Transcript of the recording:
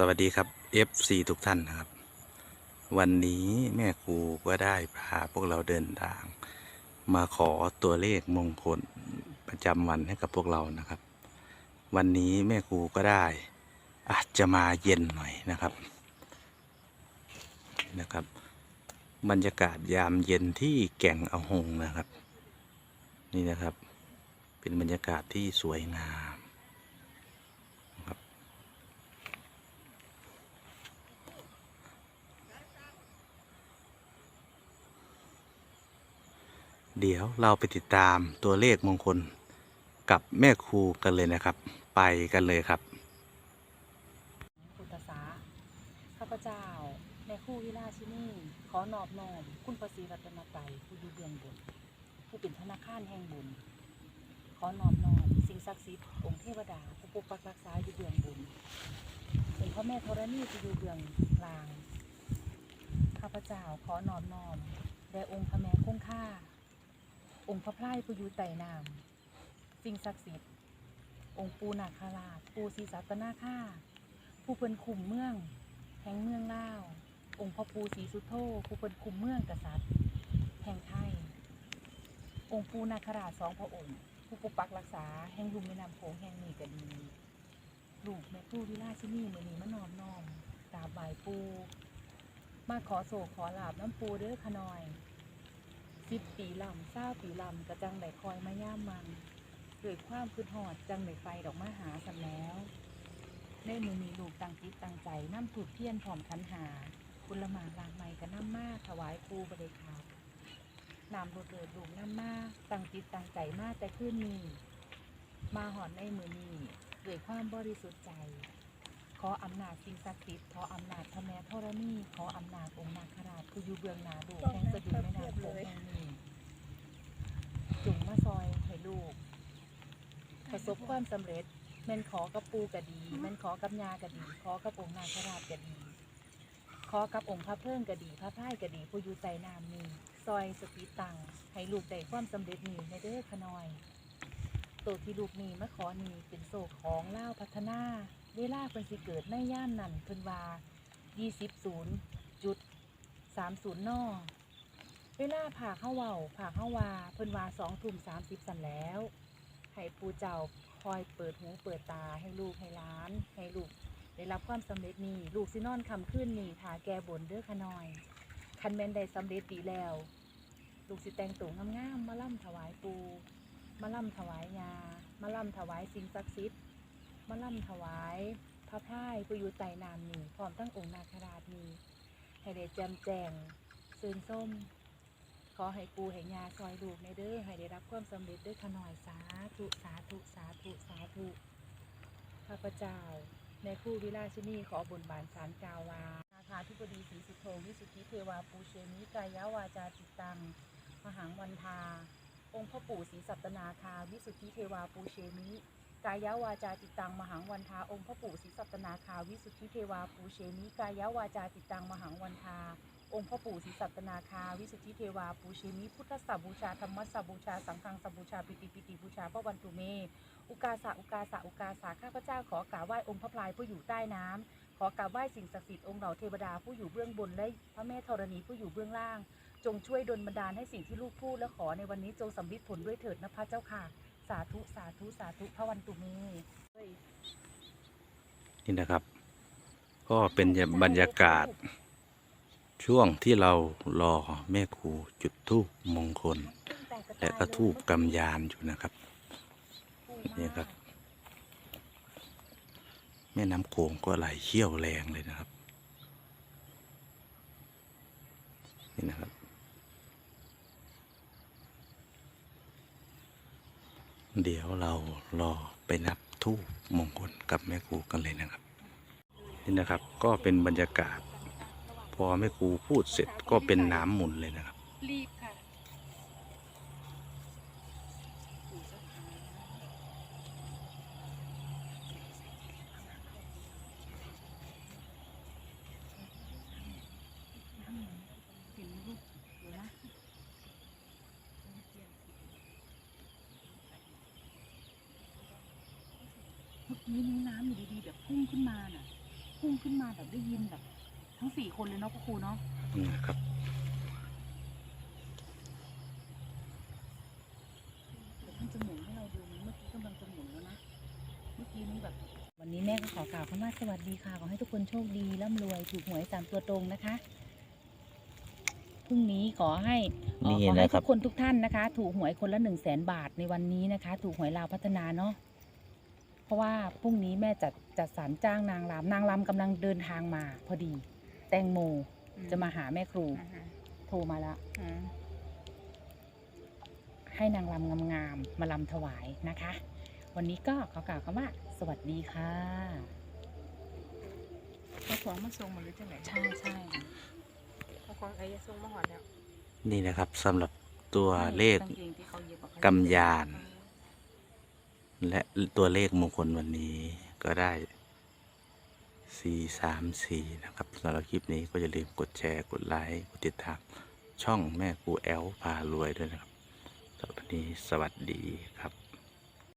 สวัสดีครับ FC ทุกท่านนะครับ วันนี้แม่ครูก็ได้พาพวกเราเดินทาง มาขอตัวเลขมงคลประจำวันให้กับพวกเรานะครับ วันนี้แม่ครูก็ได้อาจจะมาเย็นหน่อยนะครับนะครับ บรรยากาศยามเย็นที่แก่งอาหงนะครับ นี่นะครับ เป็นบรรยากาศที่สวยงามนะครับ เดี๋ยวเราไปติดตามตัวเลขมงคลกับแม่ครูกันเลยนะครับ ไปกันเลยครับพุทธศาข้าพเจ้าในคู่วิราชินีขอนอบน้อมคุณประสีรัตนไตรัยผู้อยู่เบื้องบนผู้เป็นธนาคารแห่งบุญ ขอนอบน้อมสิ่งศักดิ์สิทธิ์องค์เทวดาผู้ปกปักรักษาอยู่เบื้องบนเป็นพ่อแม่ธรณีผู้อยู่เบื้องล่าง ข้าพเจ้าขอนอบน้อมแด่องค์พระแม่คงค่า องค์พระพลายผู้อยู่ไต่น้ำสิ่งศักดิ์สิทธิ์ องค์ปูนาคาราช ปูศรีสัตนาค่าผู้เพิ่นคุมเมือง แห่งเมืองลาว องค์พระปูศรีสุโธผู้เพิ่นคุมเมืองกษัตริย์ แห่งไทย องค์ปูนาคราชสองพระองค์ ผู้ปกปักรักษาแห่งลุ่มแม่น้ำโขงแห่งนี้ก็ดีลูกแม่ผู้วิลาชินีมือนี้มานอมน้อมกราบไหว้ปู มาขอโศกขอลาบน้ำปูเด้อขนอย สิบปีลำเศร้าปีลำกระจังได้คอยมาย่ามมันด้วยความคืดหอดจังได้ไฟดอกมาหาสันแล้วในมือมีลูกตังจิตตังใจน้ำถูกเทียนพร้อมคันหาคุณละหมากลางไม้กับน้ำมากถวายครูบริขารนำรถเกิดลูกน้ำมากตังจิตตังใจมากแต่ขึ้นนี้มาหอนในมือนี้ด้วยความบริสุทธิ์ใจ ขออำนาจสิ่งศักดิ์สิทธิ์ขออำนาจพระแม่ธรณีขออำนาจองค์นาคราชผู้อยู่เบื้องหน้าลูกแห่งสะดุดแม่น้ำโขงแห่งนี้จุงมาซอยให้ลูก ประสบความสำเร็จแม่นขอกับปูก็ดีแม่นขอกับยาก็ดี ขอกับองค์นาคราชก็ดี ขอกับองค์พระเพิ่งก็ดี พระพ่ายก็ดีผู้อยู่ใจน้ำนี้ซอยสติตังให้ลูกได้ความสำเร็จนี้ในเด้อขะน้อยตัวที่ลูกนี้มาขอนี้เป็นโศกของเล่าวพัฒนา เวลาเพิ่นสิเกิดในย่านนั้นเพิ่นว่า20ศูนย์จุด30นอเวลาผ่าเข้าเว้าผ่าเข้าว่าเพิ่นว่า2ทุ่ม30สันแล้วให้ปู่เจ้าคอยเปิดหูเปิดตาให้ลูกให้ล้าน ให้ลูกได้รับความสำเร็จนี้ลูกสินอนคำขึ้นนี่ถาแกบนเด้อขะน้อย คันแม่นได้สำเร็จดีแล้ว ลูกสิแต่งตัวงามๆมาล่ำถวายปูมาล่ำถวายยามาล่ำถวายสิ่งศักดิ์สิทธิ์ มาล่ำถวาย พระพ่ายผู้อยู่ไต่นามนี่พร้อมทั้งองค์นาคราชนี่ให้ได้แจมแจงเซินส้ม ขอให้ปูให้ยาซอยลูกในเด้อให้ได้รับความสำเร็จด้วยขน่อยสาธุสาธุสาธุสาธุข้าพเจ้าในคู่วิราชินีขอบุญบานสารกาวานาคาธิบดีศรีสุโธวิสุทธิเทวาปูเชมิกายาวาจาจิตตัง มหังวันทา องค์พ่อปู่ศรีสัตนาคา วิสุทธิเทวาปูเชมิ กายวาจาจิตตังมหังวันทาองค์พ่อปู่ศรีสัตนาคาวิสุทธิเทวาปูเชมิกายวาจาจิตตังมหังวันทาองค์พ่อปู่ศรีสัตนาคาวิสุทธิเทวาปูเชมิพุทธสสบูชาธรรมสสบูชาสังฆังสบูชาปิติปิติบูชาพระวันตุเม อุกาสะอุกาสะอุกาสะข้าพเจ้าขอกราบไหว้องค์พระพลายผู้อยู่ใต้น้ำขอกราบไหว้สิ่งศักดิ์สิทธิ์องค์เหล่าเทวดาผู้อยู่เบื้องบนและพระแม่ธรณีผู้อยู่เบื้องล่าง จงช่วยดลบันดาลให้สิ่งที่ลูกพูดและขอในวันนี้จงสำลิดผลด้วยเถิดนะพระเจ้าค่ะ สาธุสาธุสาธุพระวันตุเมเฮ้ยนี่นะครับ ก็เป็นบรรยากาศ ช่วงที่เรารอแม่ครูจุดธูปมงคล และก็ทูปกำยานอยู่นะครับนี่ครับ แม่น้ำโขงก็ไหลเชี่ยวแรงเลยนะครับ นี่นะครับ เดี๋ยวเรารอไปนับทูบมงคลกับแม่ครูกันเลยนะครับ นี่นะครับก็เป็นบรรยากาศ พอแม่ครูพูดเสร็จก็เป็นน้ำหมุนเลยนะครับ รีบค่ะ เมื่อกี้นี้น้ำอยู่ดีๆแบบพุ่งขึ้นมาน่ะ พุ่งขึ้นมาแบบได้ยินแบบ ทั้งสี่คนเลยเนาะพ่อครูเนาะนี่นะครับ เดี๋ยวท่านจะหมุนให้เราดูไหมเมื่อกี้กำลังจะหมุนแล้วนะ เมื่อกี้นี้แบบ วันนี้แม่ก็ขอกล่าวคำว่าสวัสดีค่ะ ขอให้ทุกคนโชคดีร่ำรวยถูกหวยสามตัวตรงนะคะ พรุ่งนี้ขอให้เอ่อนี่ขอให้นะครัทุบกคนทุกท่านนะคะ ถูกหวยคนละหนึ่งแสนบาทในวันนี้นะคะ ถูกหวยลาวพัฒนาเนาะ เพราะว่าพรุ่งนี้แม่จัดจัดสรรจ้างนางรำนางรำกำลังเดินทางมา พอดี แตงโมจะมาหาแม่ครู โทรมาแล้วให้นางรำงามๆมาลำถวายนะคะ วันนี้ก็ขอกล่าวคำว่า สวัสดีค่ะเอาของมาส่งหมดหรือจังไหนใช่ใช่เอาของไอ้ยาส่งมาหอดแล้วนี่นะครับสำหรับตัวเลขกางกงที่เขาเย็บอะเขากำยาน และตัวเลขมงคลวันนี้ก็ได้ 4 3 4 นะครับสำหรับคลิปนี้ก็อย่าลืมกดแชร์ กดไลค์ กดติดตาม ช่องแม่กูแอลพารวยด้วยนะครับสำหรับวันนี้สวัสดีครับ